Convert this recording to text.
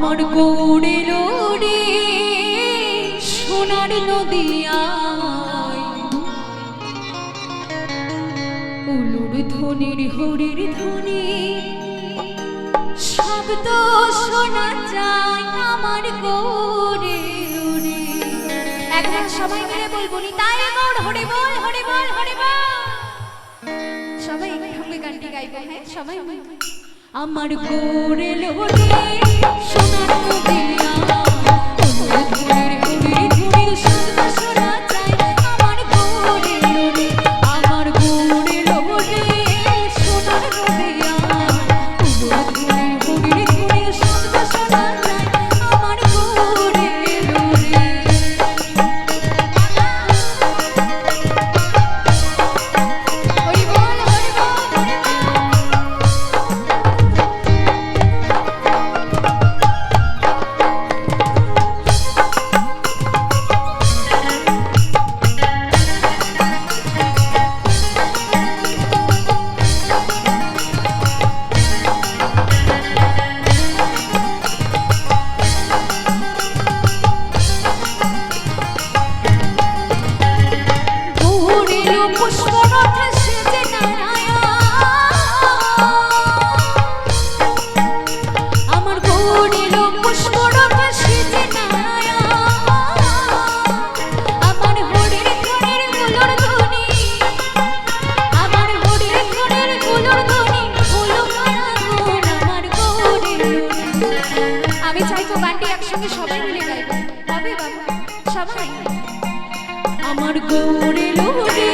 আমার গৌড়ের রে সোনার নদিয়ায়। ধনির ধ্বনির হরির ধ্বনি, শব্দ শোনা যায় আমার গৌরে একবার সবাই মিলে বলব নি তাই বল হরে বল হরে বল হরে বল। সবাই একসঙ্গে গানটি গাইবো হ্যাঁ? সবাই আমার গোরেল সোনার দিয়া সবাই মিলে গাইব। হবে বাবা সবাই। আমার গৌরে লোরে